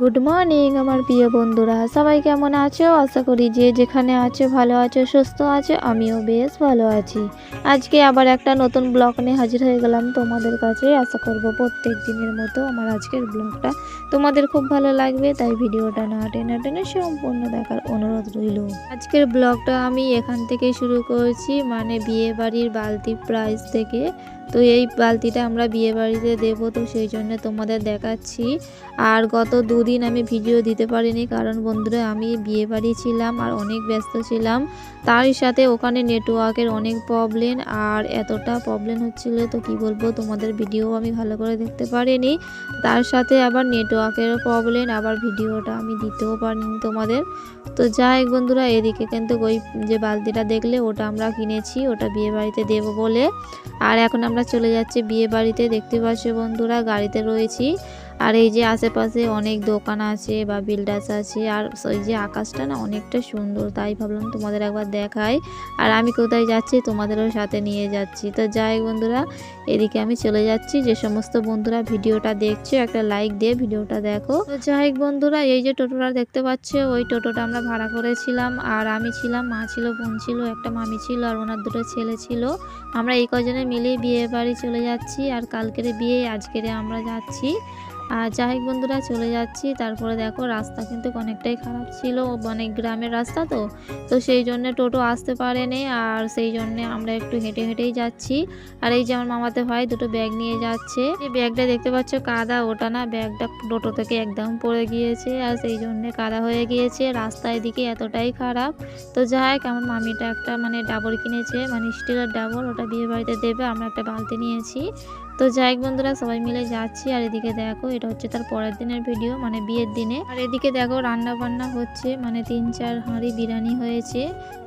Morning আমার প্রিয় বন্ধুরা। সবাই কেমন আছো? আশা করি যে যেখানে আছো, ভালো আছো, সুস্থ আছো, আমিও বেশ ভালো আছি। আজকে আবার একটা নতুন ব্লগ নিয়ে হাজির হয়ে গেলাম তোমাদের কাছে। আশা করব প্রত্যেক দিনের মতো আমার আজকের ব্লগটা তোমাদের খুব ভালো লাগবে, তাই ভিডিওটা না টেনে টেনে সম্পূর্ণ দেখার অনুরোধ রইল। আজকের ব্লগটা আমি এখান থেকে শুরু করেছি মানে বিয়ে বাড়ির বালতি প্রাইস থেকে। তো এই বালতিটা আমরা বিয়ে বাড়িতে দেবো তো সেই জন্য তোমাদের দেখাচ্ছি। আর গত দুদিন আমি ভিডিও দিতে পারিনি কারণ বন্ধুরা আমি বিয়ে বাড়ি ছিলাম আর অনেক ব্যস্ত ছিলাম। তার সাথে ওখানে নেটওয়ার্কের অনেক প্রবলেম আর এতটা প্রবলেম হচ্ছিল তো কি বলব, তোমাদের ভিডিও আমি ভালো করে দেখতে পারিনি। তার সাথে আবার নেটওয়ার্কেরও প্রবলেম আবার ভিডিওটা আমি দিতেও পারিনি তোমাদের। তো যাই বন্ধুরা, এদিকে কিন্তু ওই যে বালতিটা দেখলে ওটা আমরা কিনেছি, ওটা বিয়ে বাড়িতে দেবো বলে। আর এখন চলে যাচ্ছি বিয়ে বাড়িতে। দেখতে পাচ্ছি বন্ধুরা গাড়িতে রয়েছি। আর এই যে আশেপাশে অনেক দোকান আছে বা বিল্ডার্স আছে, আর ওই যে আকাশটা না অনেকটা সুন্দর, তাই ভাবলাম তোমাদের একবার দেখাই। আর আমি কোথায় যাচ্ছি তোমাদেরও সাথে নিয়ে যাচ্ছি। তো যাই বন্ধুরা, এদিকে আমি চলে যাচ্ছি। যে সমস্ত বন্ধুরা ভিডিওটা দেখছ, একটা লাইক দিয়ে ভিডিওটা দেখো। তো যাই বন্ধুরা, এই যে টোটোটা দেখতে পাচ্ছ, ওই টোটোটা আমরা ভাড়া করেছিলাম। আর আমি ছিলাম, মা ছিল, বোন ছিল, একটা মামি ছিল আর ওনার দুটো ছেলে ছিল। আমরা এই কজনে মিলে বিয়ে বাড়ি চলে যাচ্ছি। আর কালকের বিয়ে আজকেরে আমরা যাচ্ছি। আর যাই বন্ধুরা, চলে যাচ্ছি। তারপরে দেখো, রাস্তা কিন্তু অনেকটাই খারাপ ছিল। মানে গ্রামের রাস্তা তো। তো সেই জন্য টোটো আসতে পারেনি। আর সেই জন্য আমরা একটু হেঁটে হেঁটেই যাচ্ছি। আর এই যে আমার মামাতে ভাই দুটো ব্যাগ নিয়ে যাচ্ছে। এই ব্যাগটা দেখতে পাচ্ছ, কাদা। ওটা না, ব্যাগটা টোটো থেকে একদম পড়ে গিয়েছে। আর সেই জন্যে কাদা হয়ে গিয়েছে। রাস্তা এদিকে এতটাই খারাপ। তো যাই আমার মামিটা একটা মানে ডাবর কিনেছে। মানে স্টিলের ডাবর ওটা বিয়ে বাড়িতে দেবে। আমরা একটা বালতি নিয়েছি। তো যাই হোক বন্ধুরা, সবাই মিলে যাচ্ছি। আর এদিকে দেখো, এটা হচ্ছে তার পরের দিনের ভিডিও মানে বিয়ের দিনে। আর এদিকে দেখো রান্না বান্না হচ্ছে মানে তিন চার হাঁড়ি বিরিয়ানি হয়েছে।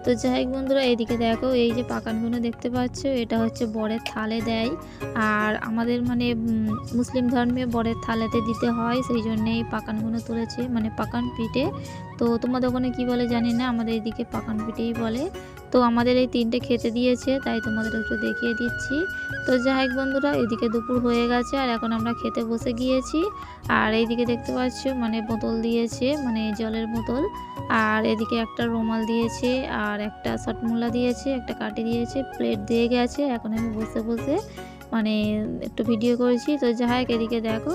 তো যাই হোক বন্ধুরা, এদিকে দেখো, এই যে পাকানগুলো দেখতে পাচ্ছ, এটা হচ্ছে বরের থালে দেয়। আর আমাদের মানে মুসলিম ধর্মে বরের থালেতে দিতে হয়, সেই জন্যে এই পাকানগুলো তুলেছে মানে পাকান পিঠে। তো তোমাদের ওখানে কি বলে জানি না, আমাদের এদিকে পাকান পিঠেই বলে। তো আমাদের এই তিনটে খেতে দিয়েছে, তাই তোমাদের একটু দেখিয়ে দিচ্ছি। তো যাই হোক বন্ধুরা, এদিকে দুপুর হয়ে গেছে আর এখন আমরা খেতে বসে গিয়েছি। আর এইদিকে দেখতে পাচ্ছ মানে বোতল দিয়েছে মানে জলের বোতল। আর এদিকে একটা রুমাল দিয়েছে, আর একটা শটমুলা দিয়েছে, একটা কাটি দিয়েছে, প্লেট দিয়ে গেছে। এখন আমি বসে বসে মানে একটু ভিডিও করেছি। তো যাই হোক এদিকে দেখো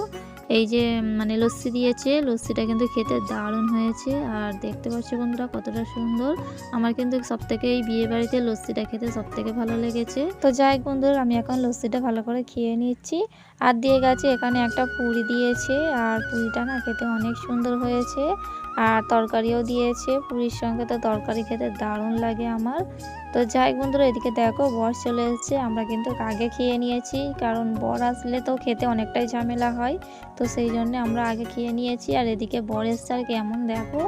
এই যে মানে লস্যি দিয়েছে, লস্যিটা কিন্তু খেতে দারুণ হয়েছে। আর দেখতে পাচ্ছ বন্ধুরা কতটা সুন্দর। আমার কিন্তু সব থেকে এই বিয়ে বাড়িতে লস্যিটা খেতে সব থেকে ভালো লেগেছে। তো যাই বন্ধুরা, আমি এখন লস্যিটা ভালো করে খেয়ে নিচ্ছি। আর দিয়ে গেছে এখানে একটা পুরি দিয়েছে। আর পুরিটা না খেতে অনেক সুন্দর হয়েছে। আর তরকারিও দিয়েছে। পুরীর সঙ্গে তো তরকারি খেতে দারুণ লাগে আমার। তো যাই বন্ধুরা, এদিকে দেখো বর চলে এসেছে। আমরা কিন্তু আগে খেয়ে নিয়েছি, কারণ বর আসলে তো খেতে অনেকটাই ঝামেলা হয়। তো সেই জন্য আমরা আগে খেয়ে নিয়েছি। আর এদিকে বর এসছে আর কেমন দেখো,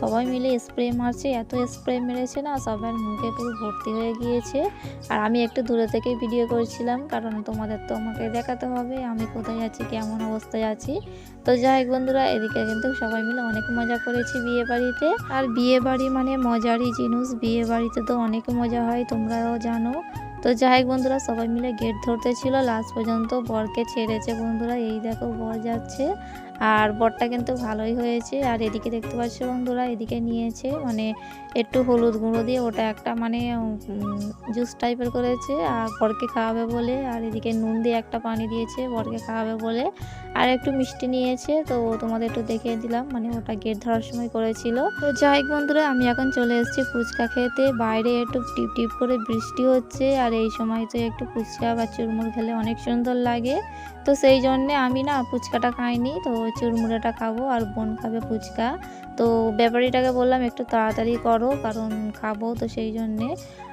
সবাই মিলে স্প্রে মারছে। এত স্প্রে মেরেছে না, সবার মুখে পুরো ভর্তি হয়ে গিয়েছে। আর আমি একটু দূরে থেকে ভিডিও করেছিলাম, কারণ তোমাদের তো আমাকে দেখাতে হবে, আমি কোথায় আছি, কেমন অবস্থায় আছি। তো যাই হোক বন্ধুরা, এদিকে কিন্তু সবাই মিলে অনেক মজা করেছি বিয়ে বাড়িতে আর বিয়ে বাড়ি মানে মজারই জিনিস বিয়ে বাড়িতে তো অনেক মজা হয় তোমরাও জানো। তো যাই হোক বন্ধুরা, সবাই মিলে গেট ধরতে ছিল, লাস্ট পর্যন্ত বরকে ছেড়েছে বন্ধুরা। এই দেখো, বর যাচ্ছে। আর বরটা কিন্তু ভালোই হয়েছে। আর এদিকে দেখতে পাচ্ছ বন্ধুরা, এদিকে নিয়েছে মানে একটু হলুদ গুঁড়ো দিয়ে ওটা একটা মানে জুস টাইপের করেছে আর বরকে খাওয়াবে বলে। আর এদিকে নুন দিয়ে একটা পানি দিয়েছে, বরকে খাওয়াবে বলে। আর একটু মিষ্টি নিয়েছে, তো তোমাদের একটু দেখিয়ে দিলাম মানে ওটা গেট ধরার সময় করেছিল। তো যাই বন্ধুরা, আমি এখন চলে এসেছি ফুচকা খেতে। বাইরে একটু টিপ টিপ করে বৃষ্টি হচ্ছে, আর এই সময় তো একটু ফুচকা বা চুরমুর খেলে অনেক সুন্দর লাগে। তো সেই জন্যে আমি না ফুচকাটা খাইনি, তো চুরমুড়াটা খাব আর বোন খাবে ফুচকা। তো ব্যাপারীটাকে বললাম, একটু তাড়াতাড়ি করো, কারণ খাব তো সেই জন্যে।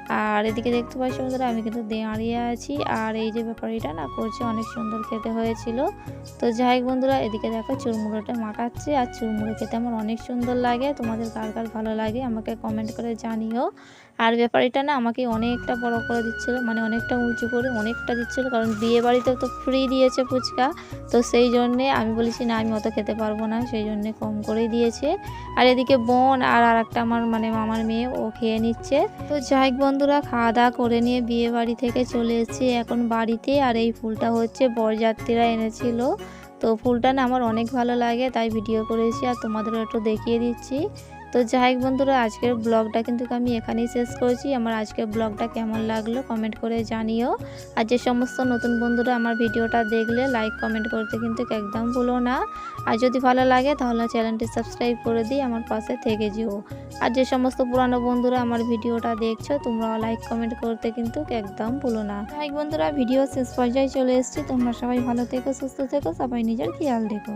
আর এদিকে দেখতে পাচ্ছ বন্ধুরা, আমি কিন্তু দাঁড়িয়ে আছি। আর এই যে ব্যাপারীটা না করছে, অনেক সুন্দর খেতে হয়েছিল। তো যাই হোক বন্ধুরা, এদিকে দেখো চুরমুড়োটা মাখাচ্ছে। আর চুরমুড়ো খেতে আমার অনেক সুন্দর লাগে। তোমাদের কার কার ভালো লাগে আমাকে কমেন্ট করে জানিও। আর ব্যাপারীটা না আমাকে অনেকটা বড় করে দিচ্ছিল মানে অনেকটা উঁচু করে অনেকটা দিচ্ছিল, কারণ বিয়ে বাড়িতে তো ফ্রি দিয়েছে ফুচকা। তো সেই জন্যে আমি বলেছি, না, আমি অত খেতে পারব না। সেই জন্যে কম করেই দিয়েছে। আর এদিকে বোন আর আর একটা আমার মানে মামার মেয়ে, ও খেয়ে নিচ্ছে। তো যাই হোক বন্ধুরা, খাওয়া দাওয়া করে নিয়ে বিয়ে বাড়ি থেকে চলে এসেছি এখন বাড়িতে। আর এই ফুলটা হচ্ছে বরযাত্রীরা এনেছিল। তো ফুলটা না আমার অনেক ভালো লাগে, তাই ভিডিও করেছি আর তোমাদেরও একটু দেখিয়ে দিচ্ছি। তো যাই বন্ধুরা, আজকের ব্লগটা কিন্তু আমি এখানেই শেষ করেছি। আমার আজকের ব্লগটা কেমন লাগল কমেন্ট করে জানিও। আর যে সমস্ত নতুন বন্ধুরা আমার ভিডিওটা দেখলে লাইক কমেন্ট করতে কিন্তু একদম ভুলো না। আর যদি ভালো লাগে তাহলে চ্যানেলটি সাবস্ক্রাইব করে দিই আমার পাশে থেকে যেও। আর যে সমস্ত পুরানো বন্ধুরা আমার ভিডিওটা দেখছ তোমরা লাইক কমেন্ট করতে কিন্তু একদম ভুলো না। যাই হোক বন্ধুরা, ভিডিও শেষ পর্যায়ে চলে এসেছি। তোমরা সবাই ভালো থেকো, সুস্থ থেকো, সবাই নিজের খেয়াল রেখো।